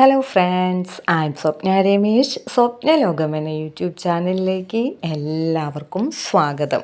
Hello friends I am Swapna Ramesh Swapna ലോകം എന്ന YouTube ചാനലിലേക്ക് എല്ലാവർക്കും സ്വാഗതം.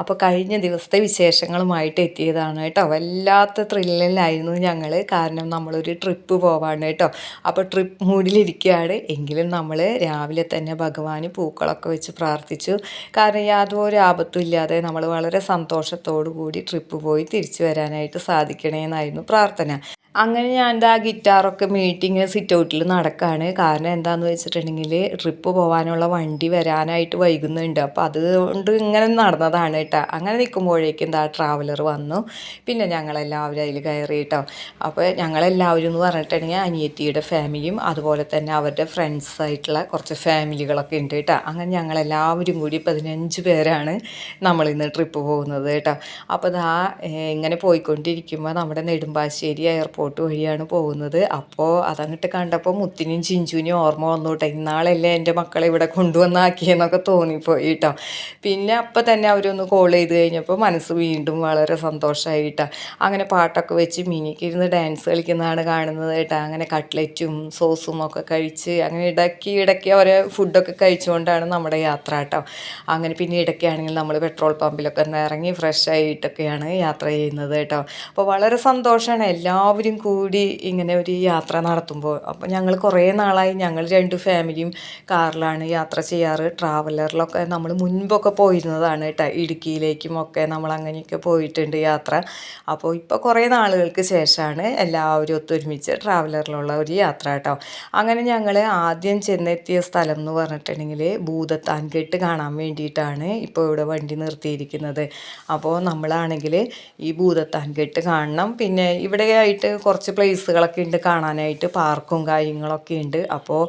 അപ്പോൾ കഴിഞ്ഞ ദിവസത്തെ വിശേഷങ്ങളുമായിട്ട് എത്തിയതാണ് കേട്ടോ. വല്ലാത്ത ത്രില്ലിലായിരുന്നു ഞങ്ങൾ കാരണം നമ്മളൊരു ട്രിപ്പ് പോവാണ് കേട്ടോ. അപ്പോൾ ട്രിപ്പ് മൂഡിലിരിക്കുകയാണ് എങ്കിലും നമ്മൾ രാവിലെ തന്നെ ഭഗവാന് പൂക്കളൊക്കെ വെച്ച് പ്രാർത്ഥിച്ചു. കാരണം യാതൊരു ആപത്തും ഇല്ലാതെ നമ്മൾ വളരെ സന്തോഷത്തോടു കൂടി ട്രിപ്പ് പോയി തിരിച്ചു വരാനായിട്ട് സാധിക്കണേ എന്നായിരുന്നു പ്രാർത്ഥന. അങ്ങനെ ഞാൻ ആ ഗിറ്റാറൊക്കെ മീറ്റിങ് സിറ്റ് ഔട്ടിൽ നടക്കുകയാണ് കാരണം എന്താന്ന് വെച്ചിട്ടുണ്ടെങ്കിൽ ട്രിപ്പ് പോകാനുള്ള വണ്ടി വരാനായിട്ട് വൈകുന്നുണ്ട്. അപ്പോൾ അതുകൊണ്ട് ഇങ്ങനെ നടന്നതാണ് കേട്ടോ. അങ്ങനെ നിൽക്കുമ്പോഴേക്കും എന്താ ട്രാവലർ വന്നു. പിന്നെ ഞങ്ങളെല്ലാവരും അതിൽ കയറി കേട്ടോ. അപ്പോൾ ഞങ്ങളെല്ലാവരും എന്ന് പറഞ്ഞിട്ടുണ്ടെങ്കിൽ അനിയത്തിയുടെ ഫാമിലിയും അതുപോലെ തന്നെ അവരുടെ ഫ്രണ്ട്സ് ആയിട്ടുള്ള കുറച്ച് ഫാമിലികളൊക്കെ ഉണ്ട് കേട്ടോ. അങ്ങനെ ഞങ്ങളെല്ലാവരും കൂടി പതിനഞ്ച് പേരാണ് നമ്മളിന്ന് ട്രിപ്പ് പോകുന്നത് കേട്ടോ. അപ്പോൾ ആ ഇങ്ങനെ പോയിക്കൊണ്ടിരിക്കുമ്പോൾ നമ്മുടെ നെടുമ്പാശ്ശേരി എയർപോർട്ട് വഴിയാണ് പോകുന്നത്. അപ്പോൾ അതങ്ങോട്ട് കണ്ടപ്പോൾ മുത്തിനും ചിഞ്ചുവിനും ഓർമ്മ വന്നു ഇന്നാളല്ലേ എന്റെ മക്കളെ ഇവിടെ കൊണ്ടുവന്നാക്കിയെന്നൊക്കെ തോന്നിപ്പോയി കേട്ടോ പിന്നെ അപ്പം തന്നെ അവരൊന്ന് കോൾ ചെയ്ത് കഴിഞ്ഞപ്പോൾ മനസ്സ് വീണ്ടും വളരെ സന്തോഷമായി കേട്ടോ അങ്ങനെ പാട്ടൊക്കെ വെച്ച് മിനിക്കിരുന്ന് ഡാൻസ് കളിക്കുന്നതാണ് കാണുന്നത് കേട്ടോ. അങ്ങനെ കട്ട്ലറ്റും സോസും ഒക്കെ കഴിച്ച് അങ്ങനെ ഇടയ്ക്ക് ഇടയ്ക്ക് അവരെ ഫുഡൊക്കെ കഴിച്ചുകൊണ്ടാണ് നമ്മുടെ യാത്ര കേട്ടോ. അങ്ങനെ പിന്നെ ഇടയ്ക്കാണെങ്കിൽ നമ്മൾ പെട്രോൾ പമ്പിലൊക്കെ ഒന്ന് ഇറങ്ങി ഫ്രഷ് ആയിട്ടൊക്കെയാണ് യാത്ര ചെയ്യുന്നത് കേട്ടോ. അപ്പോൾ വളരെ സന്തോഷമാണ് എല്ലാവരും കൂടി ഇങ്ങനെ ഒരു യാത്ര നടത്തുമ്പോൾ അപ്പോൾ ഞങ്ങൾ കുറേ നാളായി ഞങ്ങൾ രണ്ട് ഫാമിലിയും കാറിലാണ് യാത്ര ചെയ്യാറ്. ട്രാവലറിലൊക്കെ നമ്മൾ മുൻപൊക്കെ പോയിരുന്നതാണ് കേട്ടോ ഇടുക്കിയിലേക്കും ഒക്കെ നമ്മൾ അങ്ങനെയൊക്കെ പോയിട്ടുണ്ട് യാത്ര. അപ്പോൾ ഇപ്പോൾ കുറേ നാളുകൾക്ക് ശേഷമാണ് എല്ലാവരും ഒത്തൊരുമിച്ച് ട്രാവലറിലുള്ള ഒരു യാത്ര കേട്ടോ അങ്ങനെ ഞങ്ങൾ ആദ്യം ചെന്നെത്തിയ സ്ഥലം എന്ന് പറഞ്ഞിട്ടുണ്ടെങ്കിൽ ഭൂതത്താൻകെട്ട് കാണാൻ വേണ്ടിയിട്ടാണ് ഇപ്പോൾ ഇവിടെ വണ്ടി നിർത്തിയിരിക്കുന്നത്. അപ്പോൾ നമ്മളാണെങ്കിൽ ഈ ഭൂതത്താൻകെട്ട് കാണണം. പിന്നെ ഇവിടെയായിട്ട് കുറച്ച് പ്ലേസുകളൊക്കെ ഉണ്ട് കാണാനായിട്ട് പാർക്കും കാര്യങ്ങളൊക്കെ ഉണ്ട്. അപ്പോൾ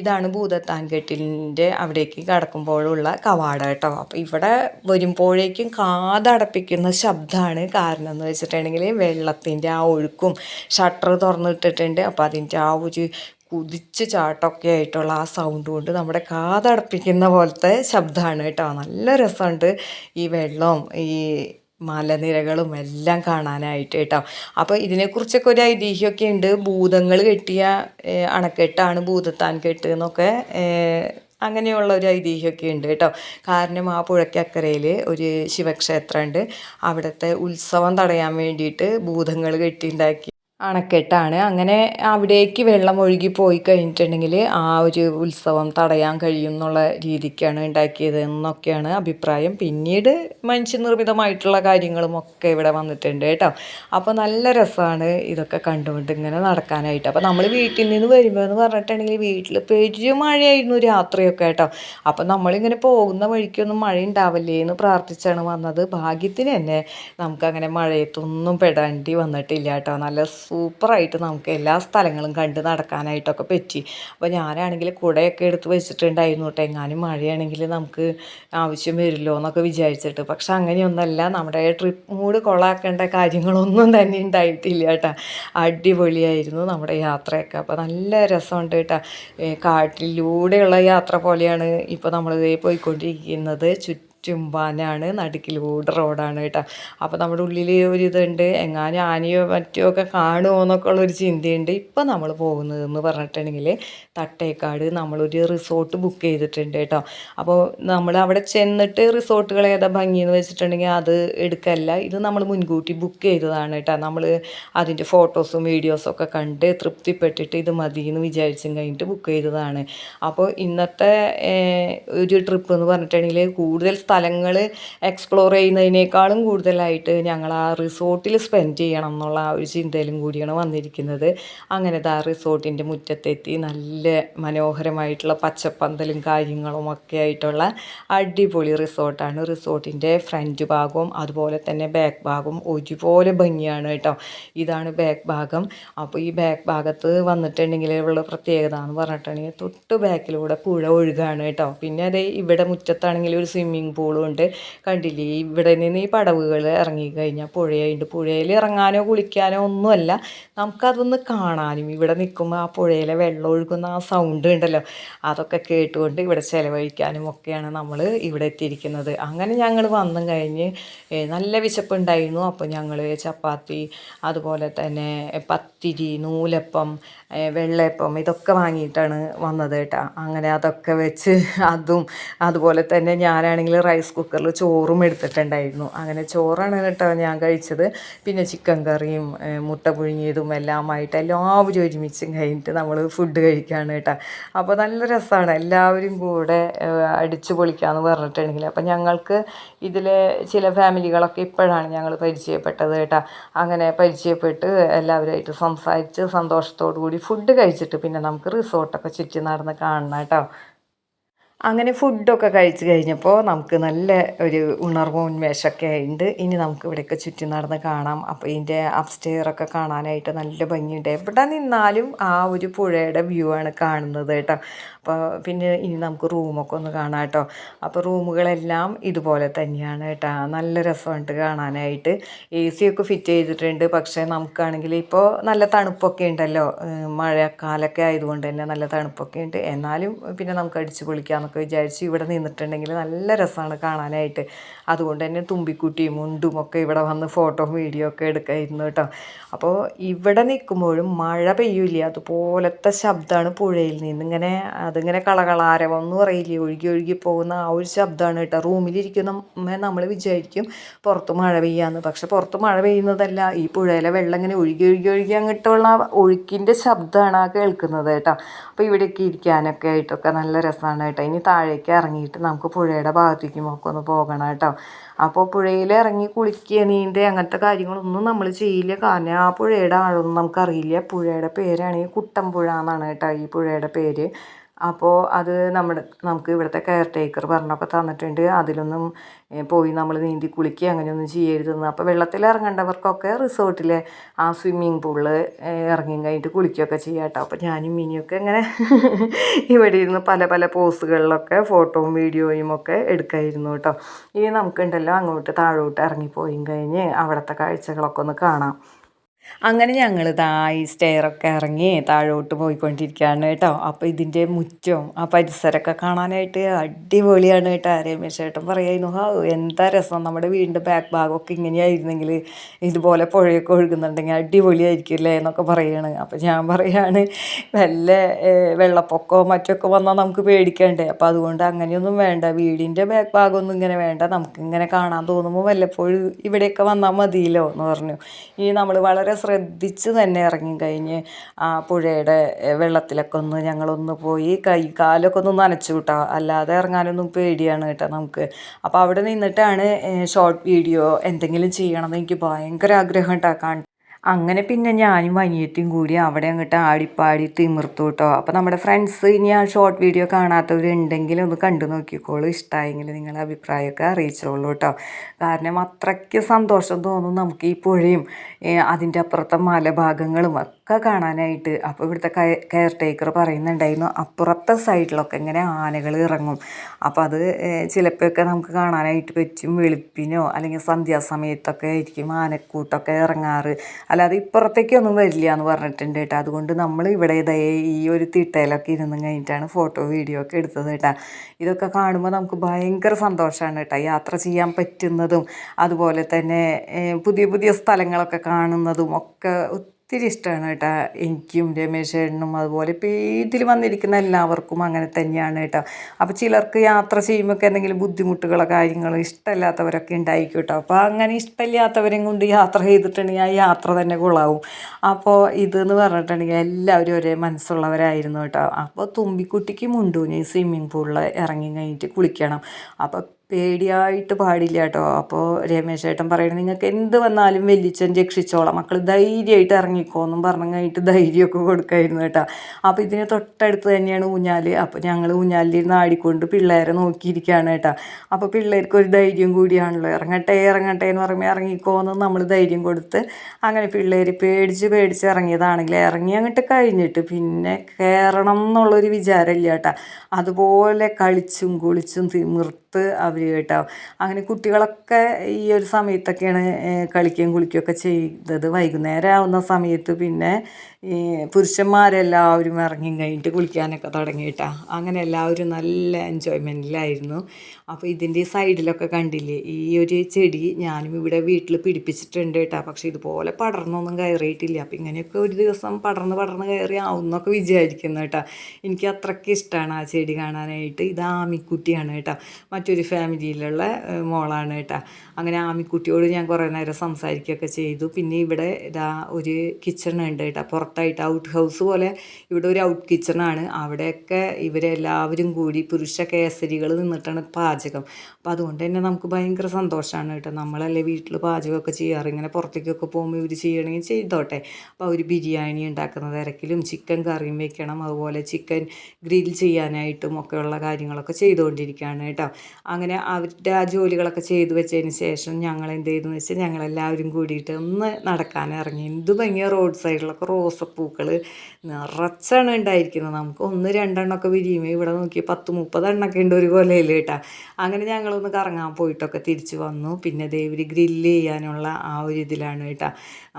ഇതാണ് ഭൂതത്താൻകെട്ടിന്റെ അവിടേക്ക് കടക്കുമ്പോഴുള്ള കവാട കേട്ടോ. അപ്പോൾ ഇവിടെ വരുമ്പോഴേക്കും കാതടപ്പിക്കുന്ന ശബ്ദമാണ് കാരണം എന്ന് വെച്ചിട്ടുണ്ടെങ്കിൽ വെള്ളത്തിന്റെ ആ ഒഴുക്കും ഷട്ടർ തുറന്നിട്ടിട്ടുണ്ട്. അപ്പോൾ അതിന്റെ ആ ഒരു കുതിച്ച് ചാട്ടമൊക്കെ ആയിട്ടുള്ള ആ സൗണ്ട് കൊണ്ട് നമ്മുടെ കാതടപ്പിക്കുന്ന പോലത്തെ ശബ്ദമാണ് കേട്ടോ. നല്ല രസമുണ്ട് ഈ വെള്ളവും ഈ മലനിരകളും എല്ലാം കാണാനായിട്ട് കേട്ടോ. അപ്പോൾ ഇതിനെക്കുറിച്ചൊക്കെ ഒരു ഐതിഹ്യമൊക്കെ ഉണ്ട്. ഭൂതങ്ങൾ കെട്ടിയ അണക്കെട്ടാണ് ഭൂതത്താൻ കെട്ട് എന്നൊക്കെ അങ്ങനെയുള്ള ഒരു ഐതിഹ്യമൊക്കെ ഉണ്ട് കേട്ടോ. കാരണം ആ പുഴയ്ക്കക്കരയിൽ ഒരു ശിവക്ഷേത്രമുണ്ട്. അവിടുത്തെ ഉത്സവം തടയാൻ വേണ്ടിയിട്ട് ഭൂതങ്ങൾ കെട്ടിയുണ്ടാക്കി അണക്കെട്ടാണ്. അങ്ങനെ അവിടേക്ക് വെള്ളം ഒഴുകി പോയി കഴിഞ്ഞിട്ടുണ്ടെങ്കിൽ ആ ഒരു ഉത്സവം തടയാൻ കഴിയും എന്നുള്ള രീതിക്കാണ് ഉണ്ടാക്കിയത് എന്നൊക്കെയാണ് അഭിപ്രായം. പിന്നീട് മനുഷ്യനിർമ്മിതമായിട്ടുള്ള കാര്യങ്ങളും ഒക്കെ ഇവിടെ വന്നിട്ടുണ്ട് കേട്ടോ. അപ്പോൾ നല്ല രസമാണ് ഇതൊക്കെ കണ്ടുകൊണ്ട് ഇങ്ങനെ നടക്കാനായിട്ട്. അപ്പോൾ നമ്മൾ വീട്ടിൽ നിന്ന് വരുമ്പോൾ എന്ന് പറഞ്ഞിട്ടുണ്ടെങ്കിൽ വീട്ടിൽ പെരും മഴയായിരുന്നു രാത്രിയൊക്കെ കേട്ടോ. അപ്പോൾ നമ്മളിങ്ങനെ പോകുന്ന വഴിക്കൊന്നും മഴ ഉണ്ടാവില്ലേ എന്ന് പ്രാർത്ഥിച്ചാണ് വന്നത്. ഭാഗ്യത്തിന് തന്നെ നമുക്കങ്ങനെ മഴയത്തൊന്നും പെടേണ്ടി വന്നിട്ടില്ല കേട്ടോ. നല്ല സൂപ്പറായിട്ട് നമുക്ക് എല്ലാ സ്ഥലങ്ങളും കണ്ട് നടക്കാനായിട്ടൊക്കെ പറ്റി. അപ്പോൾ ഞാനാണെങ്കിൽ കുടയൊക്കെ എടുത്ത് വെച്ചിട്ടുണ്ടായിരുന്നു കേട്ടോ എങ്ങാനും മഴയാണെങ്കിൽ നമുക്ക് ആവശ്യം വരില്ലോ എന്നൊക്കെ വിചാരിച്ചിട്ട്. പക്ഷെ അങ്ങനെയൊന്നല്ല. നമ്മുടെ ട്രിപ്പ് മൂഡ് കൊളാക്കേണ്ട കാര്യങ്ങളൊന്നും തന്നെ ഉണ്ടായിട്ടില്ല കേട്ടോ അടിപൊളിയായിരുന്നു നമ്മുടെ യാത്രയൊക്കെ. അപ്പോൾ നല്ല രസമുണ്ട് കേട്ടോ കാട്ടിലൂടെയുള്ള യാത്ര പോലെയാണ് ഇപ്പോൾ നമ്മളിതേ പോയിക്കൊണ്ടിരിക്കുന്നത്. ചുറ്റും ചുംബാനാണ് നടുക്കിലൂടെ റോഡാണ് കേട്ടോ. അപ്പോൾ നമ്മുടെ ഉള്ളിൽ ഒരു ഇതുണ്ട്. എങ്ങാനും ആനയോ മറ്റോ ഒക്കെ കാണുമോ എന്നൊക്കെ ഉള്ളൊരു ചിന്തയുണ്ട്. ഇപ്പം നമ്മൾ പോകുന്നതെന്ന് പറഞ്ഞിട്ടുണ്ടെങ്കിൽ തട്ടേക്കാട് നമ്മളൊരു റിസോർട്ട് ബുക്ക് ചെയ്തിട്ടുണ്ട് കേട്ടോ. അപ്പോൾ നമ്മൾ അവിടെ ചെന്നിട്ട് റിസോർട്ടുകൾ ഏതാ ഭംഗിയെന്ന് വെച്ചിട്ടുണ്ടെങ്കിൽ അത് എടുക്കല്ല. ഇത് നമ്മൾ മുൻകൂട്ടി ബുക്ക് ചെയ്തതാണ് കേട്ടോ. നമ്മൾ അതിന്റെ ഫോട്ടോസും വീഡിയോസും ഒക്കെ കണ്ട് തൃപ്തിപ്പെട്ടിട്ട് ഇത് മതി എന്ന് വിചാരിച്ചും കഴിഞ്ഞിട്ട് ബുക്ക് ചെയ്തതാണ്. അപ്പോൾ ഇന്നത്തെ ഒരു ട്രിപ്പ് എന്ന് പറഞ്ഞിട്ടുണ്ടെങ്കിൽ കൂടുതൽ സ്ഥലങ്ങൾ എക്സ്പ്ലോർ ചെയ്യുന്നതിനേക്കാളും കൂടുതലായിട്ട് ഞങ്ങൾ ആ റിസോർട്ടിൽ സ്പെൻഡ് ചെയ്യണം എന്നുള്ള ആ ഒരു ചിന്തയിലും കൂടിയാണ് വന്നിരിക്കുന്നത്. അങ്ങനത്തെ ആ റിസോർട്ടിന്റെ മുറ്റത്തെത്തി നല്ല മനോഹരമായിട്ടുള്ള പച്ചപ്പന്തലും കാര്യങ്ങളും ഒക്കെ ആയിട്ടുള്ള അടിപൊളി റിസോർട്ടാണ്. റിസോർട്ടിന്റെ ഫ്രണ്ട് ഭാഗവും അതുപോലെ തന്നെ ബാക്ക് ഭാഗവും ഒരുപോലെ ഭംഗിയാണ് കേട്ടോ. ഇതാണ് ബാക്ക് ഭാഗം. അപ്പോൾ ഈ ബാക്ക് ഭാഗത്ത് വന്നിട്ടുണ്ടെങ്കിൽ ഉള്ള പ്രത്യേകത എന്ന് പറഞ്ഞിട്ടുണ്ടെങ്കിൽ തൊട്ട് ബാക്കിലൂടെ പുഴ ഒഴുകാണ് കേട്ടോ. പിന്നെ അതേ ഇവിടെ മുറ്റത്താണെങ്കിൽ ഒരു സ്വിമ്മിങ് പൂളും ഉണ്ട്. കണ്ടില്ലേ? ഇവിടെ നിന്ന് ഈ പടവുകൾ ഇറങ്ങിക്കഴിഞ്ഞാൽ പുഴയുണ്ട്. പുഴയിൽ ഇറങ്ങാനോ കുളിക്കാനോ ഒന്നുമല്ല. നമുക്കതൊന്ന് കാണാനും ഇവിടെ നിൽക്കുമ്പോൾ ആ പുഴയിലെ വെള്ളം ഒഴുകുന്ന ആ സൗണ്ട് ഉണ്ടല്ലോ. അതൊക്കെ കേട്ടുകൊണ്ട് ഇവിടെ ചിലവഴിക്കാനും ഒക്കെയാണ് നമ്മൾ ഇവിടെ എത്തിയിരിക്കുന്നത്. അങ്ങനെ ഞങ്ങൾ വന്നും കഴിഞ്ഞ് നല്ല വിശപ്പുണ്ടായിരുന്നു. അപ്പോൾ ഞങ്ങൾ ചപ്പാത്തി അതുപോലെ തന്നെ പത്തിരി നൂലപ്പം വെള്ളയപ്പം ഇതൊക്കെ വാങ്ങിയിട്ടാണ് വന്നത് കേട്ടോ. അങ്ങനെ അതൊക്കെ വെച്ച് അതും അതുപോലെ തന്നെ ഞാനാണെങ്കിൽ റൈസ് കുക്കറിൽ ചോറും എടുത്തിട്ടുണ്ടായിരുന്നു. അങ്ങനെ ചോറാണ് കേട്ടോ ഞാൻ കഴിച്ചത്. പിന്നെ ചിക്കൻ കറിയും മുട്ട പുഴുങ്ങിയതും എല്ലാമായിട്ട് എല്ലാവരും ഒരുമിച്ച് കഴിഞ്ഞിട്ട് നമ്മൾ ഫുഡ് കഴിക്കുകയാണ് കേട്ടോ. അപ്പോൾ നല്ല രസമാണ് എല്ലാവരും കൂടെ അടിച്ചു പൊളിക്കാമെന്ന് പറഞ്ഞിട്ടുണ്ടെങ്കിൽ. അപ്പോൾ ഞങ്ങൾക്ക് ഇതിലെ ചില ഫാമിലികളൊക്കെ ഇപ്പോഴാണ് ഞങ്ങൾ പരിചയപ്പെട്ടത് കേട്ടോ. അങ്ങനെ പരിചയപ്പെട്ട് എല്ലാവരുമായിട്ട് സംസാരിച്ച് സന്തോഷത്തോടു കൂടി ഫുഡ് കഴിച്ചിട്ട് പിന്നെ നമുക്ക് റിസോർട്ടൊക്കെ ചുറ്റി നടന്ന് കാണണം കേട്ടോ. അങ്ങനെ ഫുഡൊക്കെ കഴിച്ച് കഴിഞ്ഞപ്പോൾ നമുക്ക് നല്ല ഒരു ഉണർവും ഉന്മേഷമൊക്കെ ഉണ്ട് ഇനി നമുക്ക് ഇവിടെയൊക്കെ ചുറ്റി നടന്ന് കാണാം. അപ്പോൾ ഇതിന്റെ അപ്സ്റ്റെയറൊക്കെ കാണാനായിട്ട് നല്ല ഭംഗിയുണ്ട്. എവിടെ നിന്നാലും ആ ഒരു പുഴയുടെ വ്യൂ ആണ് കാണുന്നത് കേട്ടോ. അപ്പോൾ പിന്നെ ഇനി നമുക്ക് റൂമൊക്കെ ഒന്ന് കാണാം കേട്ടോ. അപ്പോൾ റൂമുകളെല്ലാം ഇതുപോലെ തന്നെയാണ് കേട്ടോ. നല്ല രസമുണ്ട് കാണാനായിട്ട്. എ ഒക്കെ ഫിറ്റ് ചെയ്തിട്ടുണ്ട്. പക്ഷേ നമുക്കാണെങ്കിൽ ഇപ്പോൾ നല്ല തണുപ്പൊക്കെ ഉണ്ടല്ലോ. മഴക്കാലമൊക്കെ ആയതുകൊണ്ട് തന്നെ നല്ല തണുപ്പൊക്കെ ഉണ്ട്. എന്നാലും പിന്നെ നമുക്ക് അടിച്ചു പൊളിക്കാമെന്നൊക്കെ വിചാരിച്ച് ഇവിടെ നിന്നിട്ടുണ്ടെങ്കിൽ നല്ല രസമാണ് കാണാനായിട്ട്. അതുകൊണ്ട് തന്നെ തുമ്പിക്കുട്ടിയും മുണ്ടും ഒക്കെ ഇവിടെ വന്ന് ഫോട്ടോ വീഡിയോ ഒക്കെ എടുക്കായിരുന്നു കേട്ടോ. അപ്പോൾ ഇവിടെ നിൽക്കുമ്പോഴും മഴ പെയ്യൂല അതുപോലത്തെ ശബ്ദമാണ് പുഴയിൽ നിന്ന് ഇങ്ങനെ അതിങ്ങനെ കളകളാരവം എന്ന് പറയില്ലേ? ഒഴുകി ഒഴുകി പോകുന്ന ആ ഒരു ശബ്ദമാണ് കേട്ടോ. റൂമിലിരിക്കുന്ന നമ്മൾ വിചാരിക്കും പുറത്ത് മഴ പെയ്യാന്ന്. പക്ഷെ പുറത്ത് മഴ പെയ്യുന്നതല്ല. ഈ പുഴയിലെ വെള്ളം ഇങ്ങനെ ഒഴുകി ഒഴുകി ഒഴുകി അങ്ങോട്ടുള്ള ഒഴുക്കിന്റെ ശബ്ദമാണ് ആ കേൾക്കുന്നത് കേട്ടോ. അപ്പോൾ ഇവിടെയൊക്കെ ഇരിക്കാനൊക്കെ ആയിട്ടൊക്കെ നല്ല രസമാണ് കേട്ടോ. ഇനി താഴേക്ക് ഇറങ്ങിയിട്ട് നമുക്ക് പുഴയുടെ ഭാഗത്തേക്ക് ഒക്കെ ഒന്ന് പോകണം കേട്ടോ. അപ്പോൾ പുഴയിൽ ഇറങ്ങി കുളിക്കുക നീന്തുക അങ്ങനത്തെ കാര്യങ്ങളൊന്നും നമ്മൾ ചെയ്യില്ല. കാരണം ആ പുഴയുടെ ആളൊന്നും നമുക്കറിയില്ല. പുഴയുടെ പേരാണെങ്കിൽ കുട്ടമ്പുഴ എന്നാണ് കേട്ടോ ഈ പുഴയുടെ പേര്. അപ്പോൾ അത് നമ്മുടെ നമുക്ക് ഇവിടുത്തെ കെയർ ടേക്കർ പറഞ്ഞൊക്കെ തന്നിട്ടുണ്ട്. അതിലൊന്നും പോയി നമ്മൾ നീന്തി കുളിക്കുക അങ്ങനെയൊന്നും ചെയ്യരുതെന്ന് അപ്പോൾ വെള്ളത്തിൽ ഇറങ്ങേണ്ടവർക്കൊക്കെ റിസോർട്ടിലെ ആ സ്വിമ്മിങ് പൂളിൽ ഇറങ്ങി കഴിഞ്ഞിട്ട് കുളിക്കുകയൊക്കെ ചെയ്യാം കേട്ടോ. അപ്പോൾ ഞാനും മിനിയൊക്കെ ഇങ്ങനെ ഇവിടെ ഇരുന്ന് പല പല പോസുകളിലൊക്കെ ഫോട്ടോയും വീഡിയോയും ഒക്കെ എടുക്കായിരുന്നു കേട്ടോ. ഇനി നമുക്കുണ്ടല്ലോ അങ്ങോട്ട് താഴോട്ട് ഇറങ്ങിപ്പോയി കഴിഞ്ഞ് അവിടുത്തെ കാഴ്ചകളൊക്കെ ഒന്ന് കാണാം. അങ്ങനെ ഞങ്ങൾ ഇതാ ഈ സ്റ്റെയറൊക്കെ ഇറങ്ങി താഴോട്ട് പോയിക്കൊണ്ടിരിക്കുകയാണ് കേട്ടോ. അപ്പോൾ ഇതിന്റെ മുറ്റവും ആ പരിസരമൊക്കെ കാണാനായിട്ട് അടിപൊളിയാണ് കേട്ടോ. രമേശ് ചേട്ടൻ പറയായിരുന്നു ഹാ എന്താ രസം? നമ്മുടെ വീടിന്റെ ബാക്ക് ഭാഗമൊക്കെ ഇങ്ങനെയായിരുന്നെങ്കിൽ ഇതുപോലെ പുഴയൊക്കെ ഒഴുകുന്നുണ്ടെങ്കിൽ അടിപൊളിയായിരിക്കും അല്ലേ? എന്നൊക്കെ പറയാണ്. അപ്പോൾ ഞാൻ പറയാണ് വല്ല വെള്ളപ്പൊക്കമോ മറ്റൊക്കെ വന്നാൽ നമുക്ക് പേടിക്കണ്ടേ? അപ്പോൾ അതുകൊണ്ട് അങ്ങനെയൊന്നും വേണ്ട. വീടിന്റെ ബാക്ക് ഭാഗമൊന്നും ഇങ്ങനെ വേണ്ട. നമുക്കിങ്ങനെ കാണാൻ തോന്നുമ്പോൾ വല്ലപ്പോഴും ഇവിടെയൊക്കെ വന്നാൽ മതിയല്ലോ എന്ന് പറഞ്ഞു. ഇനി നമ്മൾ വളരെ ശ്രദ്ധിച്ച് തന്നെ ഇറങ്ങിക്കഴിഞ്ഞ് ആ പുഴയുടെ വെള്ളത്തിലൊക്കെ ഒന്ന് ഞങ്ങളൊന്ന് പോയി കൈ കാലൊക്കെ ഒന്ന് നനച്ചു കേട്ടോ അല്ലാതെ ഇറങ്ങാനൊന്നും പേടിയാണ് കേട്ടോ നമുക്ക്. അപ്പോൾ അവിടെ നിന്നിട്ടാണ് ഷോർട്ട് വീഡിയോ എന്തെങ്കിലും ചെയ്യണമെന്ന് എനിക്ക് ഭയങ്കര ആഗ്രഹം ഉണ്ടാക്കാൻ അങ്ങനെ പിന്നെ ഞാനും അനിയത്തിയും കൂടി അവിടെ അങ്ങോട്ട് ആടിപ്പാടി തിമിർത്തു കേട്ടോ. അപ്പോൾ നമ്മുടെ ഫ്രണ്ട്സ് ഇനി ആ ഷോർട്ട് വീഡിയോ കാണാത്തവരുണ്ടെങ്കിൽ ഒന്ന് കണ്ടു നോക്കിക്കോളൂ. ഇഷ്ടമായെങ്കിൽ നിങ്ങളുടെ അഭിപ്രായമൊക്കെ അറിയിച്ചോളൂ കേട്ടോ. കാരണം അത്രയ്ക്ക് സന്തോഷം തോന്നും നമുക്ക് ഈ പുഴയും അതിന്റെ അപ്പുറത്തെ മലഭാഗങ്ങളും ഒക്കെ കാണാനായിട്ട് അപ്പോൾ ഇവിടുത്തെ കെയർ ടേക്കർ പറയുന്നുണ്ടായിരുന്നു അപ്പുറത്തെ സൈഡിലൊക്കെ ഇങ്ങനെ ആനകൾ ഇറങ്ങും. അപ്പോൾ അത് ചിലപ്പോഴൊക്കെ നമുക്ക് കാണാനായിട്ട് പറ്റും വെളുപ്പിനോ അല്ലെങ്കിൽ സന്ധ്യാസമയത്തൊക്കെ ആയിരിക്കും ആനക്കൂട്ടൊക്കെ ഇറങ്ങാറ്. അല്ലാതെ ഇപ്പുറത്തേക്കൊന്നും വരില്ല എന്ന് പറഞ്ഞിട്ടുണ്ട് കേട്ടോ. അതുകൊണ്ട് നമ്മൾ ഇവിടെ ഈ ഒരു തിട്ടയിലൊക്കെ ഇരുന്ന് കഴിഞ്ഞിട്ടാണ് ഫോട്ടോ വീഡിയോ ഒക്കെ എടുത്തത് കേട്ടോ. ഇതൊക്കെ കാണുമ്പോൾ നമുക്ക് ഭയങ്കര സന്തോഷമാണ് കേട്ടോ. യാത്ര ചെയ്യാൻ പറ്റുന്നതും അതുപോലെ തന്നെ പുതിയ പുതിയ സ്ഥലങ്ങളൊക്കെ കാണുന്നതും ഒക്കെ ഒത്തിരി ഇഷ്ടമാണ് കേട്ടോ. എനിക്കും രമേശ് ചേട്ടനും അതുപോലെ ഇപ്പോൾ ഇതിൽ വന്നിരിക്കുന്ന എല്ലാവർക്കും അങ്ങനെ തന്നെയാണ് കേട്ടോ. അപ്പോൾ ചിലർക്ക് യാത്ര ചെയ്യുമ്പോൾ എന്തെങ്കിലും ബുദ്ധിമുട്ടുകളോ കാര്യങ്ങളോ ഇഷ്ടമില്ലാത്തവരൊക്കെ ഉണ്ടായിരിക്കും കേട്ടോ. അപ്പോൾ അങ്ങനെ ഇഷ്ടമില്ലാത്തവരെയും കൊണ്ട് യാത്ര ചെയ്തിട്ടുണ്ടെങ്കിൽ ആ യാത്ര തന്നെ കൊള്ളാവും. അപ്പോൾ ഇതെന്ന് പറഞ്ഞിട്ടുണ്ടെങ്കിൽ എല്ലാവരും ഒരേ മനസ്സുള്ളവരായിരുന്നു കേട്ടോ. അപ്പോൾ തുമ്പിക്കുട്ടിക്ക് മുണ്ടൂന് സ്വിമ്മിംഗ് പൂളിൽ ഇറങ്ങി കഴിഞ്ഞിട്ട് കുളിക്കണം. അപ്പോൾ പേടിയായിട്ട് പാടില്ല കേട്ടോ. അപ്പോൾ രമേശ് ഏട്ടൻ പറയുന്നത് നിങ്ങൾക്ക് എന്ത് വന്നാലും വലിച്ചൻ രക്ഷിച്ചോളാം. മക്കൾ ധൈര്യമായിട്ട് ഇറങ്ങിക്കോന്നും പറഞ്ഞു കഴിഞ്ഞിട്ട് ധൈര്യമൊക്കെ കൊടുക്കായിരുന്നു കേട്ടോ. അപ്പോൾ ഇതിന് തൊട്ടടുത്ത് തന്നെയാണ് ഊഞ്ഞാൽ അപ്പോൾ ഞങ്ങൾ ഊഞ്ഞാലിരുന്ന് ആടിക്കൊണ്ട് പിള്ളേരെ നോക്കിയിരിക്കുകയാണ് കേട്ടോ. അപ്പോൾ പിള്ളേർക്ക് ഒരു ധൈര്യം കൂടിയാണല്ലോ. ഇറങ്ങട്ടെ ഇറങ്ങട്ടെ എന്ന് പറയുമ്പോൾ ഇറങ്ങിക്കോന്ന് നമ്മൾ ധൈര്യം കൊടുത്ത് അങ്ങനെ പിള്ളേർ പേടിച്ച് പേടിച്ച് ഇറങ്ങിയതാണെങ്കിൽ ഇറങ്ങി അങ്ങോട്ട് കഴിഞ്ഞിട്ട് പിന്നെ കയറണം എന്നുള്ളൊരു വിചാരമില്ല കേട്ടോ. അതുപോലെ കളിച്ചും കുളിച്ചും തിമിർത്ത് പുറത്ത് അവർ കേട്ടോ. അങ്ങനെ കുട്ടികളൊക്കെ ഈ ഒരു സമയത്തൊക്കെയാണ് കളിക്കുകയും കുളിക്കുകയൊക്കെ ചെയ്തത്. വൈകുന്നേരം ആവുന്ന സമയത്ത് പിന്നെ പുരുഷന്മാരെല്ലാവരും ഇറങ്ങി കഴിഞ്ഞിട്ട് കുളിക്കാനൊക്കെ തുടങ്ങിയിട്ടാ. അങ്ങനെ എല്ലാവരും നല്ല എൻജോയ്മെന്റിലായിരുന്നു അപ്പോൾ ഇതിന്റെ സൈഡിലൊക്കെ കണ്ടില്ലേ? ഈ ഒരു ചെടി ഞാനും ഇവിടെ വീട്ടിൽ പിടിപ്പിച്ചിട്ടുണ്ട് കേട്ടോ. പക്ഷേ ഇതുപോലെ പടർന്നൊന്നും കയറിയിട്ടില്ല. അപ്പോൾ ഇങ്ങനെയൊക്കെ ഒരു ദിവസം പടർന്ന് പടർന്ന് കയറി ആവുന്നൊക്കെ വിചാരിക്കുന്നു കേട്ടോ. എനിക്ക് അത്രയ്ക്ക് ഇഷ്ടമാണ് ആ ചെടി കാണാനായിട്ട്. ഇത് ആമിക്കുട്ടിയാണ് കേട്ടോ. മറ്റൊരു ഫാമിലിയിലുള്ള മോളാണ് കേട്ടോ. അങ്ങനെ ആമിക്കുട്ടിയോട് ഞാൻ കുറേ നേരം സംസാരിക്കുകയൊക്കെ ചെയ്തു. പിന്നെ ഇവിടെ ഇതാ ഒരു കിച്ചൺ ഉണ്ട് കേട്ടോ. പുറത്തായിട്ട് ഔട്ട് ഹൗസ് പോലെ ഇവിടെ ഒരു ഔട്ട് കിച്ചണാണ് അവിടെയൊക്കെ ഇവരെല്ലാവരും കൂടി പുരുഷ കേസരികൾ നിന്നിട്ടാണ് പാചകം. അപ്പോൾ അതുകൊണ്ട് തന്നെ നമുക്ക് ഭയങ്കര സന്തോഷമാണ് കേട്ടോ. നമ്മളല്ലേ വീട്ടിൽ പാചകമൊക്കെ ചെയ്യാറ്. ഇങ്ങനെ പുറത്തേക്കൊക്കെ പോകുമ്പോൾ ഇവർ ചെയ്യണമെങ്കിൽ ചെയ്തോട്ടെ. അപ്പോൾ അവർ ബിരിയാണി ഉണ്ടാക്കുന്ന തിരക്കിലും ചിക്കൻ കറിയും വെക്കണം. അതുപോലെ ചിക്കൻ ഗ്രിൽ ചെയ്യാനായിട്ടും ഒക്കെയുള്ള കാര്യങ്ങളൊക്കെ ചെയ്തുകൊണ്ടിരിക്കുകയാണ് കേട്ടോ. അങ്ങനെ അവരുടെ ആ ജോലികളൊക്കെ ചെയ്തു വെച്ചതിന് ശേഷം ഞങ്ങൾ എന്ത് ചെയ്തെന്ന് വെച്ചാൽ ഞങ്ങളെല്ലാവരും കൂടിയിട്ട് ഒന്ന് നടക്കാൻ ഇറങ്ങി എന്ത് ഭംഗിയ റോഡ് സൈഡിലൊക്കെ റോസപ്പൂക്കൾ നിറച്ചാണ് ഉണ്ടായിരിക്കുന്നത് നമുക്ക് ഒന്ന് രണ്ടെണ്ണമൊക്കെ വിരിയുമ്പോൾ ഇവിടെ നോക്കി പത്ത് മുപ്പതെണ്ണമൊക്കെ ഉണ്ട് ഒരു കൊലയിൽ കേട്ടാ. അങ്ങനെ ഞങ്ങളൊന്ന് കറങ്ങാൻ പോയിട്ടൊക്കെ തിരിച്ചു വന്നു. പിന്നെ ദേവര് ഗ്രില്ല് ചെയ്യാനുള്ള ആ ഒരു ഇതിലാണ് കേട്ടാ.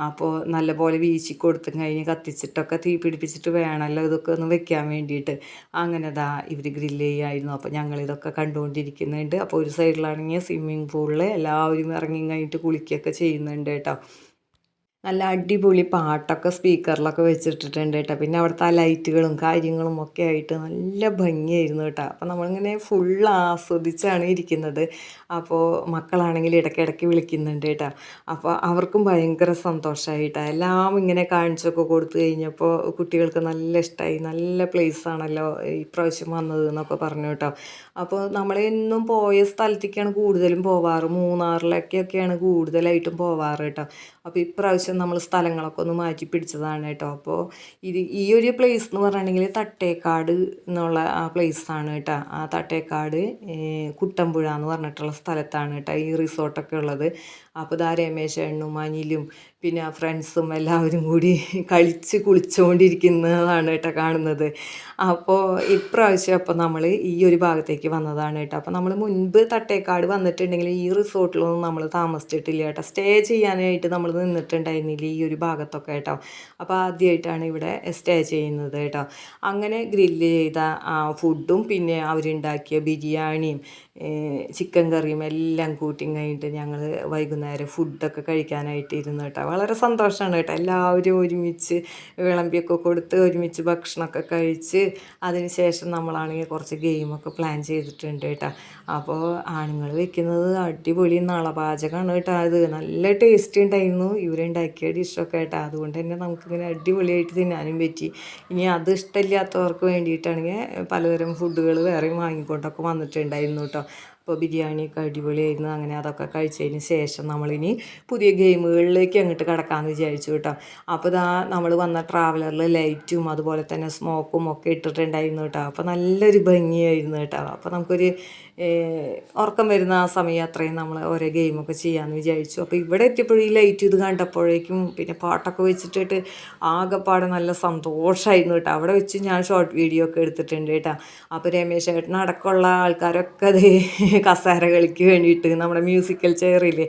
അപ്പോൾ നല്ലപോലെ വീശി കൊടുത്തും കഴിഞ്ഞ് കത്തിച്ചിട്ടൊക്കെ തീ പിടിപ്പിച്ചിട്ട് വേണമല്ലോ ഇതൊക്കെ ഒന്ന് വെക്കാൻ വേണ്ടിയിട്ട്. അങ്ങനെ ദാ ഇവർ ഗ്രില്ല് ചെയ്യായിരുന്നു. അപ്പോൾ ഞങ്ങളിതൊക്കെ കണ്ടുകൊണ്ടിരിക്കുന്നുണ്ട്. അപ്പോൾ ഒരു സൈഡിലാണെങ്കിൽ സ്വിമ്മിങ് പൂളിൽ എല്ലാവരും ഇറങ്ങി കഴിഞ്ഞിട്ട് കുളിക്കുകയൊക്കെ ചെയ്യുന്നുണ്ട് കേട്ടോ. നല്ല അടിപൊളി പാട്ടൊക്കെ സ്പീക്കറിലൊക്കെ വെച്ചിട്ടിട്ടുണ്ട് കേട്ടോ. പിന്നെ അവിടുത്തെ ആ ലൈറ്റുകളും കാര്യങ്ങളും ഒക്കെ ആയിട്ട് നല്ല ഭംഗിയായിരുന്നു കേട്ടോ. അപ്പോൾ നമ്മളിങ്ങനെ ഫുൾ ആസ്വദിച്ചാണ് ഇരിക്കുന്നത്. അപ്പോൾ മക്കളാണെങ്കിൽ ഇടയ്ക്കിടയ്ക്ക് വിളിക്കുന്നുണ്ട് കേട്ടോ. അപ്പോൾ അവർക്കും ഭയങ്കര സന്തോഷമായിട്ടോ എല്ലാം ഇങ്ങനെ കാണിച്ചൊക്കെ കൊടുത്തു കഴിഞ്ഞപ്പോൾ കുട്ടികൾക്ക് നല്ല ഇഷ്ടമായി നല്ല place ആണല്ലോ ഇപ്രാവശ്യം വന്നത് എന്നൊക്കെ പറഞ്ഞു കേട്ടോ. അപ്പോൾ നമ്മൾ എന്നും പോയ സ്ഥലത്തേക്കാണ് കൂടുതലും പോവാറ്. മൂന്നാറിലേക്കൊക്കെയാണ് കൂടുതലായിട്ടും പോവാറ് കേട്ടോ. അപ്പോൾ ഇപ്രാവശ്യം നമ്മൾ സ്ഥലങ്ങളൊക്കെ ഒന്ന് മാറ്റി പിടിച്ചതാണ് കേട്ടോ. അപ്പോൾ ഇത് ഈ ഒരു പ്ലേസ് എന്ന് പറഞ്ഞിട്ടുണ്ടെങ്കിൽ തട്ടേക്കാട് എന്നുള്ള ആ ആണ് കേട്ടോ. ആ തട്ടേക്കാട് കുട്ടമ്പുഴ എന്ന് പറഞ്ഞിട്ടുള്ള സ്ഥലത്താണ് കേട്ടോ ഈ റിസോർട്ടൊക്കെ ഉള്ളത്. അപ്പോൾ ഇതാ രമേശണ്ണും അനിലും പിന്നെ ഫ്രണ്ട്സും എല്ലാവരും കൂടി കളിച്ച് കുളിച്ചുകൊണ്ടിരിക്കുന്നതാണ് കേട്ടോ കാണുന്നത്. അപ്പോൾ ഇപ്രാവശ്യം അപ്പോൾ നമ്മൾ ഈ ഒരു ഭാഗത്തേക്ക് വന്നതാണ് കേട്ടോ. അപ്പോൾ നമ്മൾ മുൻപ് തട്ടേക്കാട് വന്നിട്ടുണ്ടെങ്കിൽ ഈ റിസോർട്ടിലൊന്നും നമ്മൾ താമസിച്ചിട്ടില്ല കേട്ടോ. സ്റ്റേ ചെയ്യാനായിട്ട് നമ്മൾ നിന്നിട്ടുണ്ടായിരുന്നില്ല ഈ ഒരു ഭാഗത്തൊക്കെ കേട്ടോ. അപ്പോൾ ആദ്യമായിട്ടാണ് ഇവിടെ സ്റ്റേ ചെയ്യുന്നത് കേട്ടോ. അങ്ങനെ ഗ്രില്ല് ചെയ്ത ഫുഡും പിന്നെ അവരുണ്ടാക്കിയ ബിരിയാണിയും ചിക്കൻ കറിയും എല്ലാം കൂട്ടി കഴിഞ്ഞിട്ട് ഞങ്ങൾ വൈകുന്നേരം ഫുഡൊക്കെ കഴിക്കാനായിട്ട് ഇരുന്ന് കേട്ടോ. വളരെ സന്തോഷമാണ് കേട്ടോ. എല്ലാവരും ഒരുമിച്ച് വിളമ്പിയൊക്കെ കൊടുത്ത് ഒരുമിച്ച് ഭക്ഷണമൊക്കെ കഴിച്ച് അതിന് ശേഷം നമ്മളാണെങ്കിൽ കുറച്ച് ഗെയിമൊക്കെ പ്ലാൻ ചെയ്തിട്ടുണ്ട് കേട്ടോ. അപ്പോൾ ആണുങ്ങൾ വെക്കുന്നത് അടിപൊളി നളപാചകമാണ് കേട്ടോ അത്. നല്ല ടേസ്റ്റ് ഉണ്ടായിരുന്നു. ഇവരുണ്ടാക്കിയ ഡിഷൊക്കെ കേട്ടോ. അതുകൊണ്ട് തന്നെ നമുക്കിങ്ങനെ അടിപൊളിയായിട്ട് തിന്നാനും പറ്റി. ഇനി അത് ഇഷ്ടമില്ലാത്തവർക്ക് വേണ്ടിയിട്ടാണെങ്കിൽ പലതരം ഫുഡുകൾ വേറെയും വാങ്ങിക്കൊണ്ടൊക്കെ വന്നിട്ടുണ്ടായിരുന്നു കേട്ടോ. അപ്പോൾ ബിരിയാണിയൊക്കെ അടിപൊളിയായിരുന്നു. അങ്ങനെ അതൊക്കെ കഴിച്ചതിന് ശേഷം നമ്മളിനി പുതിയ ഗെയിമുകളിലേക്ക് അങ്ങോട്ട് കിടക്കാമെന്ന് വിചാരിച്ചു കേട്ടോ. അപ്പോൾ ഇതാ നമ്മൾ വന്ന ട്രാവലറിൽ ലൈറ്റും അതുപോലെ തന്നെ സ്മോക്കും ഒക്കെ ഇട്ടിട്ടുണ്ടായിരുന്നു കേട്ടോ. അപ്പോൾ നല്ലൊരു ഭംഗിയായിരുന്നു കേട്ടോ. അപ്പോൾ നമുക്കൊരു ഉറക്കം വരുന്ന ആ സമയം അത്രയും നമ്മൾ ഓരോ ഗെയിമൊക്കെ ചെയ്യാമെന്ന് വിചാരിച്ചു. അപ്പോൾ ഇവിടെ എത്തിയപ്പോഴും ഈ ലൈറ്റ് ഇത് കണ്ടപ്പോഴേക്കും പിന്നെ പാട്ടൊക്കെ വെച്ചിട്ടിട്ട് ആകെപ്പാടെ നല്ല സന്തോഷമായിരുന്നു കേട്ടോ. അവിടെ വെച്ച് ഞാൻ ഷോർട്ട് വീഡിയോ ഒക്കെ എടുത്തിട്ടുണ്ട് കേട്ടോ. അപ്പോൾ രമേശ് ചേട്ടൻ അടക്കമുള്ള ആൾക്കാരൊക്കെ അത് കസേര കളിക്ക് വേണ്ടിയിട്ട് നമ്മുടെ മ്യൂസിക്കൽ ചെയറില്ലേ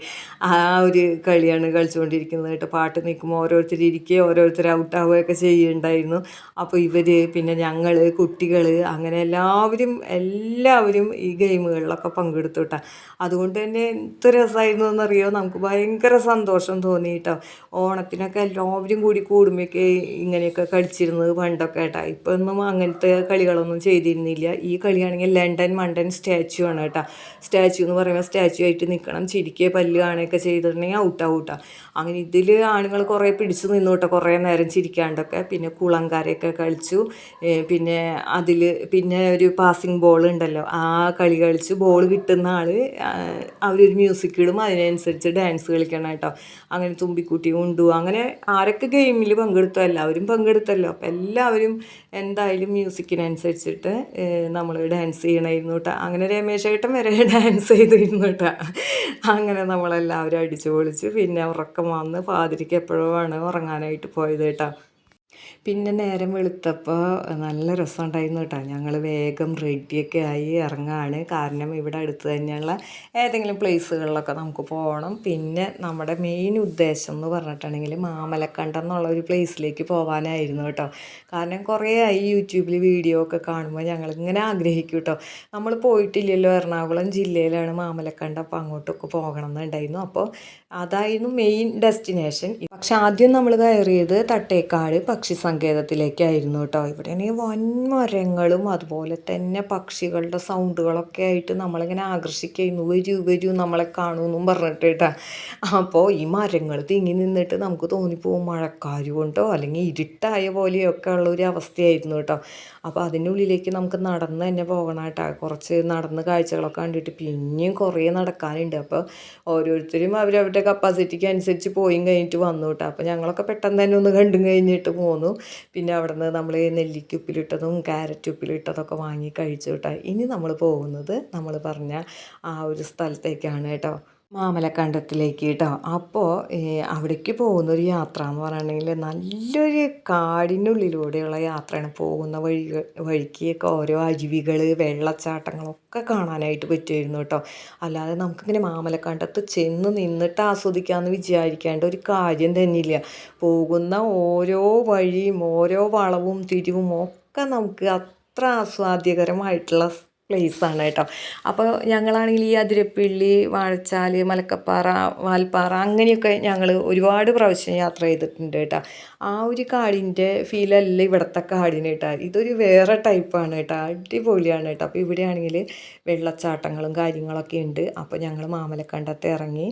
ആ ഒരു കളിയാണ് കളിച്ചുകൊണ്ടിരിക്കുന്നത് കേട്ടോ. പാട്ട് നിൽക്കുമ്പോൾ ഓരോരുത്തർ ഇരിക്കുകയോ ഓരോരുത്തർ ഔട്ടാവുകയൊക്കെ ചെയ്യുന്നുണ്ടായിരുന്നു അപ്പോൾ ഇവർ പിന്നെ ഞങ്ങൾ കുട്ടികൾ അങ്ങനെ എല്ലാവരും എല്ലാവരും ഈ ഗെയിമുകളിലൊക്കെ പങ്കെടുത്തു കേട്ടോ. അതുകൊണ്ട് തന്നെ എന്ത് രസമായിരുന്നു എന്നറിയോ? നമുക്ക് ഭയങ്കര സന്തോഷം തോന്നി കേട്ടോ. ഓണത്തിനൊക്കെ എല്ലാവരും കൂടി കൂടുമ്പോഴൊക്കെ ഇങ്ങനെയൊക്കെ കളിച്ചിരുന്നത് പണ്ടൊക്കെ കേട്ടോ. ഇപ്പോൾ ഒന്നും അങ്ങനത്തെ കളികളൊന്നും ചെയ്തിരുന്നില്ല. ഈ കളിയാണെങ്കിൽ ലണ്ടൻ മണ്ടൻ സ്റ്റാച്ചു ആണ് കേട്ടോ. സ്റ്റാച്ചു എന്ന് പറയുമ്പോൾ സ്റ്റാച്ചു ആയിട്ട് നിൽക്കണം. ചിരിക്കുക പല്ല് കാണുകയൊക്കെ ചെയ്തിട്ടുണ്ടെങ്കിൽ ഔട്ട് ഔട്ടാ അങ്ങനെ ഇതിൽ ആണുങ്ങൾ കുറേ പിടിച്ച് നിന്നു കേട്ടോ. കുറേ നേരം ചിരിക്കാണ്ടൊക്കെ. പിന്നെ കുളങ്കാരയൊക്കെ കളിച്ചു. പിന്നെ അതിൽ പിന്നെ ഒരു പാസിംഗ് ബോൾ ഉണ്ടല്ലോ. ആ കളി കളിച്ച് ബോൾ കിട്ടുന്ന ആൾ അവരൊരു മ്യൂസിക് ഇടും. അതിനനുസരിച്ച് ഡാൻസ് കളിക്കണം കേട്ടോ. അങ്ങനെ തുമ്പിക്കുട്ടി ഉണ്ടു അങ്ങനെ ആരൊക്കെ ഗെയിമിൽ പങ്കെടുത്തോ എല്ലാവരും പങ്കെടുത്തല്ലോ. അപ്പം എല്ലാവരും എന്തായാലും മ്യൂസിക്കിനനുസരിച്ചിട്ട് നമ്മൾ ഡാൻസ് ചെയ്യണമായിരുന്നു കേട്ടോ. അങ്ങനെ രമേശേട്ടൻ വരെ ഡാൻസ് ചെയ്തിരുന്നു കേട്ടോ. അങ്ങനെ നമ്മളെല്ലാവരും അടിച്ചു പൊളിച്ച് പിന്നെ ഉറക്കം വന്ന് പാതിരിക്ക് എപ്പോഴും ആണ് ഉറങ്ങാനായിട്ട് പോയത് കേട്ടോ. പിന്നെ നേരം വെളുത്തപ്പോൾ നല്ല രസമുണ്ടായിരുന്നു കേട്ടോ. ഞങ്ങൾ വേഗം റെഡിയൊക്കെ ആയി ഇറങ്ങാണ്. കാരണം ഇവിടെ അടുത്ത് തന്നെയുള്ള ഏതെങ്കിലും പ്ലേസുകളിലൊക്കെ നമുക്ക് പോകണം പിന്നെ നമ്മുടെ മെയിൻ ഉദ്ദേശം എന്ന് പറഞ്ഞിട്ടുണ്ടെങ്കിൽ മാമലക്കണ്ടം എന്നുള്ള ഒരു പ്ലേസിലേക്ക് പോകാനായിരുന്നു കേട്ടോ. കാരണം കുറേ ആയി യൂട്യൂബിൽ വീഡിയോ ഒക്കെ കാണുമ്പോൾ ഞങ്ങളിങ്ങനെ ആഗ്രഹിക്കും കേട്ടോ. നമ്മൾ പോയിട്ടില്ലല്ലോ എറണാകുളം ജില്ലയിലാണ് മാമലക്കണ്ടം അപ്പോൾ അങ്ങോട്ടൊക്കെ പോകണം എന്നുണ്ടായിരുന്നു. അപ്പോൾ അതായിരുന്നു മെയിൻ ഡെസ്റ്റിനേഷൻ പക്ഷെ ആദ്യം നമ്മൾ കയറിയത് തട്ടേക്കാട് പക്ഷി സങ്കേതത്തിലേക്കായിരുന്നു കേട്ടോ. ഇവിടെയാണെങ്കിൽ വൻമരങ്ങളും അതുപോലെ തന്നെ പക്ഷികളുടെ സൗണ്ടുകളൊക്കെ ആയിട്ട് നമ്മളിങ്ങനെ ആകർഷിക്കുന്നു. വരൂ വരൂ നമ്മളെ കാണുമെന്നും പറഞ്ഞിട്ട് കേട്ടോ. അപ്പോൾ ഈ മരങ്ങൾ തിങ്ങി നിന്നിട്ട് നമുക്ക് തോന്നിപ്പോവും മഴക്കാരും കൊണ്ടോ അല്ലെങ്കിൽ ഇരുട്ടായ പോലെയൊക്കെ ഉള്ള ഒരു അവസ്ഥയായിരുന്നു കേട്ടോ. അപ്പോൾ അതിന്റെ ഉള്ളിലേക്ക് നമുക്ക് നടന്ന് തന്നെ പോകണം കേട്ടോ. കുറച്ച് നടന്ന് കാഴ്ചകളൊക്കെ കണ്ടിട്ട് പിന്നെയും കുറേ നടക്കാനുണ്ട്. അപ്പോൾ ഓരോരുത്തരും അവരവരുടെ കപ്പാസിറ്റിക്ക് അനുസരിച്ച് പോയും കഴിഞ്ഞിട്ട് വന്നു കേട്ടോ. അപ്പോൾ ഞങ്ങളൊക്കെ പെട്ടെന്ന് തന്നെ ഒന്ന് കണ്ടും കഴിഞ്ഞിട്ട് പോന്നു. പിന്നെ അവിടെ നിന്ന് നമ്മൾ നെല്ലിക്ക ഉപ്പിലിട്ടതും ക്യാരറ്റ് ഉപ്പിലിട്ടതൊക്കെ വാങ്ങി കഴിച്ചു കേട്ടോ. ഇനി നമ്മൾ പോകുന്നത് നമ്മൾ പറഞ്ഞ ആ ഒരു സ്ഥലത്തേക്കാണ് കേട്ടോ. മാമലക്കണ്ടത്തിലേക്ക് കേട്ടോ അപ്പോൾ അവിടേക്ക് പോകുന്നൊരു യാത്ര എന്ന് പറയുകയാണെങ്കിൽ നല്ലൊരു കാടിനുള്ളിലൂടെയുള്ള യാത്രയാണ്. പോകുന്ന വഴി വഴിക്കൊക്കെ ഓരോ അരുവികൾ വെള്ളച്ചാട്ടങ്ങളൊക്കെ കാണാനായിട്ട് പറ്റുമായിരുന്നു കേട്ടോ. അല്ലാതെ നമുക്കിങ്ങനെ മാമലക്കണ്ടത്ത് ചെന്ന് നിന്നിട്ട് ആസ്വദിക്കാമെന്ന് വിചാരിക്കേണ്ട ഒരു കാര്യം തന്നെയില്ല. പോകുന്ന ഓരോ വഴിയും ഓരോ വളവും തിരിവും ഒക്കെ നമുക്ക് അത്ര ആസ്വാദ്യകരമായിട്ടുള്ള പ്ലേസാണ് കേട്ടോ. അപ്പോൾ ഞങ്ങളാണെങ്കിൽ ഈ അതിരപ്പിള്ളി വാഴച്ചാൽ മലക്കപ്പാറ വാൽപ്പാറ അങ്ങനെയൊക്കെ ഞങ്ങൾ ഒരുപാട് പ്രാവശ്യം യാത്ര ചെയ്തിട്ടുണ്ട് കേട്ടോ. ആ ഒരു കാടിന്റെ ഫീലല്ല ഇവിടുത്തെ കാടിന് കേട്ടോ. ഇതൊരു വേറെ ടൈപ്പാണ് കേട്ടോ. അടിപൊളിയാണ് കേട്ടോ. അപ്പോൾ ഇവിടെയാണെങ്കിൽ വെള്ളച്ചാട്ടങ്ങളും കാര്യങ്ങളൊക്കെ ഉണ്ട്. അപ്പോൾ ഞങ്ങൾ മാമലക്കണ്ടത്ത് ഇറങ്ങി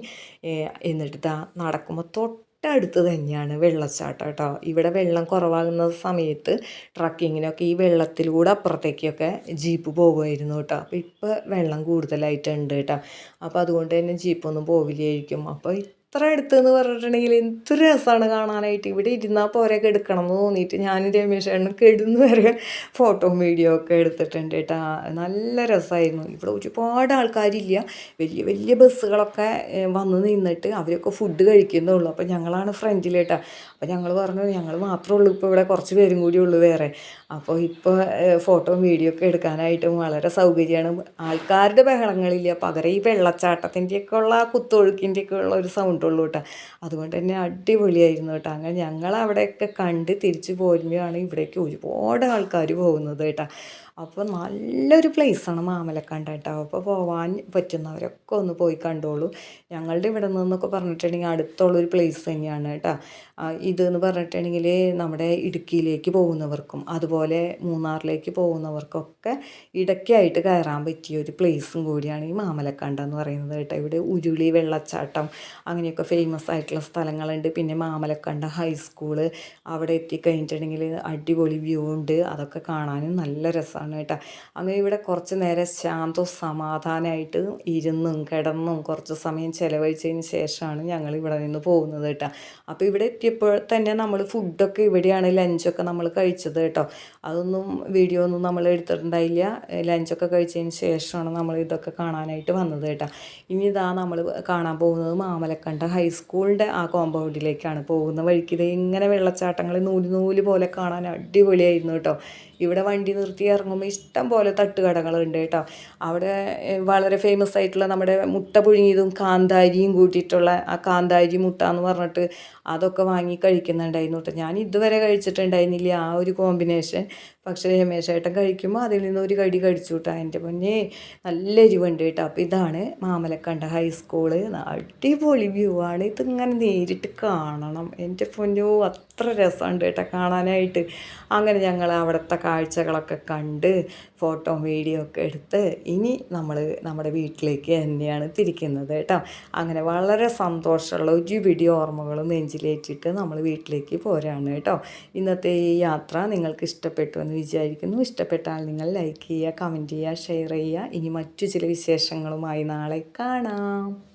എന്നിട്ട് ഇതാ നടക്കുമ്പോൾ തൊട്ട് തൊട്ടടുത്ത് തന്നെയാണ് വെള്ളച്ചാട്ടം കേട്ടോ. ഇവിടെ വെള്ളം കുറവാകുന്ന സമയത്ത് ട്രക്കിങ്ങിനൊക്കെ ഈ വെള്ളത്തിലൂടെ അപ്പുറത്തേക്കൊക്കെ ജീപ്പ് പോകുമായിരുന്നു കേട്ടോ. അപ്പോൾ ഇപ്പോൾ വെള്ളം കൂടുതലായിട്ടുണ്ട് കേട്ടോ. അപ്പോൾ അതുകൊണ്ട് തന്നെ ജീപ്പൊന്നും പോവില്ലായിരിക്കും. അപ്പോൾ എത്ര എന്ന് പറഞ്ഞിട്ടുണ്ടെങ്കിൽ എന്ത് രസമാണ് കാണാനായിട്ട്. ഇവിടെ ഇരുന്നാൽ പോരെ എടുക്കണം എന്ന് തോന്നിയിട്ട് ഞാൻ രമേശേണ്ണൻ കെടുന്ന് വരെ ഫോട്ടോ വീഡിയോ ഒക്കെ എടുത്തിട്ടുണ്ട് കേട്ടോ. നല്ല രസമായിരുന്നു. ഇവിടെ ഒരുപാട് ആൾക്കാരില്ല. വലിയ വലിയ ബസ്സുകളൊക്കെ വന്ന് നിന്നിട്ട് അവരൊക്കെ ഫുഡ് കഴിക്കുന്നുള്ളൂ. അപ്പോൾ ഞങ്ങളാണ് ഫ്രണ്ടിൽ കേട്ടോ. അപ്പോൾ ഞങ്ങൾ പറഞ്ഞു ഞങ്ങൾ മാത്രമേ ഉള്ളൂ. ഇപ്പോൾ ഇവിടെ കുറച്ച് പേരും കൂടി ഉള്ളൂ വേറെ. അപ്പോൾ ഇപ്പോൾ ഫോട്ടോയും വീഡിയോ ഒക്കെ എടുക്കാനായിട്ടും വളരെ സൗകര്യമാണ്. ആൾക്കാരുടെ ബഹളങ്ങളില്ല. പകരം ഈ വെള്ളച്ചാട്ടത്തിന്റെയൊക്കെ ഉള്ള ആ കുത്തൊഴുക്കിന്റെയൊക്കെ ഉള്ള ഒരു സൗണ്ട് ഉള്ളൂ കേട്ടോ. അതുകൊണ്ട് തന്നെ അടിപൊളിയായിരുന്നു കേട്ടോ. അങ്ങനെ ഞങ്ങൾ അവിടെയൊക്കെ കണ്ട് തിരിച്ചു പോരുമ്പോഴാണ് ഇവിടേക്ക് ഒരുപാട് ആൾക്കാർ പോകുന്നത് കേട്ടോ. അപ്പോൾ നല്ലൊരു പ്ലേസാണ് മാമലക്കണ്ട കേട്ടോ അപ്പോൾ പോവാൻ പറ്റുന്നവരൊക്കെ ഒന്ന് പോയി കണ്ടോളൂ. ഞങ്ങളുടെ ഇവിടെ നിന്നൊക്കെ പറഞ്ഞിട്ടുണ്ടെങ്കിൽ അടുത്തുള്ളൊരു പ്ലേസ് തന്നെയാണ് കേട്ടോ ഇതെന്ന് പറഞ്ഞിട്ടുണ്ടെങ്കിൽ നമ്മുടെ ഇടുക്കിയിലേക്ക് പോകുന്നവർക്കും അതുപോലെ മൂന്നാറിലേക്ക് പോകുന്നവർക്കൊക്കെ ഇടയ്ക്കായിട്ട് കയറാൻ പറ്റിയ ഒരു പ്ലേസും കൂടിയാണ് ഈ മാമലക്കണ്ട എന്ന് പറയുന്നത് കേട്ടോ ഇവിടെ ഉരുളി വെള്ളച്ചാട്ടം അങ്ങനെയൊക്കെ ഫേമസ് ആയിട്ടുള്ള സ്ഥലങ്ങളുണ്ട്. പിന്നെ മാമലക്കണ്ട ഹൈസ്കൂൾ അവിടെ എത്തിക്കഴിഞ്ഞിട്ടുണ്ടെങ്കിൽ അടിപൊളി വ്യൂ ഉണ്ട്. അതൊക്കെ കാണാനും നല്ല രസമാണ് ആണ് കേട്ടോ. അങ്ങനെ ഇവിടെ കുറച്ച് നേരം ശാന്തവും സമാധാനമായിട്ട് ഇരുന്നും കിടന്നും കുറച്ച് സമയം ചിലവഴിച്ചതിന് ശേഷമാണ് ഞങ്ങൾ ഇവിടെ നിന്ന് പോകുന്നത് കേട്ടോ. അപ്പോൾ ഇവിടെ എത്തിയപ്പോൾ തന്നെ നമ്മൾ ഫുഡൊക്കെ ഇവിടെയാണ് ലഞ്ചൊക്കെ നമ്മൾ കഴിച്ചത് കേട്ടോ. അതൊന്നും വീഡിയോ ഒന്നും നമ്മൾ എടുത്തിട്ടുണ്ടായില്ല. ലഞ്ചൊക്കെ കഴിച്ചതിന് ശേഷമാണ് നമ്മൾ ഇതൊക്കെ കാണാനായിട്ട് വന്നത് കേട്ടോ. ഇനി ഇതാ നമ്മൾ കാണാൻ പോകുന്നത് മാമലക്കണ്ട ഹൈസ്കൂളിന്റെ ആ കോമ്പൗണ്ടിലേക്കാണ് പോകുന്ന വഴിക്ക്. ഇത് ഇങ്ങനെ വെള്ളച്ചാട്ടങ്ങൾ നൂൽ നൂൽ പോലെ കാണാൻ അടിപൊളിയായിരുന്നു കേട്ടോ. ഇവിടെ വണ്ടി നിർത്തി ഇറങ്ങുമ്പോൾ ഇഷ്ടം പോലെ തട്ടുകടകളുണ്ട് കേട്ടോ. അവിടെ വളരെ ഫേമസ് ആയിട്ടുള്ള നമ്മുടെ മുട്ട പുഴുങ്ങിയതും കാന്താരിയും കൂട്ടിയിട്ടുള്ള ആ കാന്താരി മുട്ട എന്ന് പറഞ്ഞിട്ട് അതൊക്കെ വാങ്ങി കഴിക്കുന്നുണ്ടായിരുന്നു കേട്ടോ. ഞാൻ ഇതുവരെ കഴിച്ചിട്ടുണ്ടായിരുന്നില്ല ആ ഒരു കോമ്പിനേഷൻ പക്ഷേ രമേശേട്ടൻ കഴിക്കുമ്പോൾ അതിൽ നിന്ന് ഒരു കടി കഴിച്ചു കേട്ടോ എന്റെ പൊന്നെ നല്ല എരിവുണ്ട് കേട്ടോ അപ്പോൾ ഇതാണ് മാമലക്കണ്ട ഹൈസ്കൂൾ അടിപൊളി വ്യൂ ആണ്. ഇതിങ്ങനെ നേരിട്ട് കാണണം. എന്റെ പൊന്നോ അത്ര രസമുണ്ട് കേട്ടോ കാണാനായിട്ട്. അങ്ങനെ ഞങ്ങൾ അവിടുത്തെ കാഴ്ചകളൊക്കെ കണ്ട് ഫോട്ടോ വീഡിയോ ഒക്കെ എടുത്ത് ഇനി നമ്മൾ നമ്മുടെ വീട്ടിലേക്ക് തന്നെയാണ് തിരിക്കുന്നത് കേട്ടോ അങ്ങനെ വളരെ സന്തോഷമുള്ള ഒരു വീഡിയോ ഓർമ്മകളും നെഞ്ചിലേറ്റിട്ട് നമ്മൾ വീട്ടിലേക്ക് പോരാണ് കേട്ടോ ഇന്നത്തെ ഈ യാത്ര നിങ്ങൾക്ക് ഇഷ്ടപ്പെട്ടു എന്ന് വിചാരിക്കുന്നു. ഇഷ്ടപ്പെട്ടാൽ നിങ്ങൾ ലൈക്ക് ചെയ്യുക കമന്റ് ചെയ്യുക ഷെയർ ചെയ്യുക. ഇനി മറ്റു ചില വിശേഷങ്ങളുമായി നാളെ കാണാം.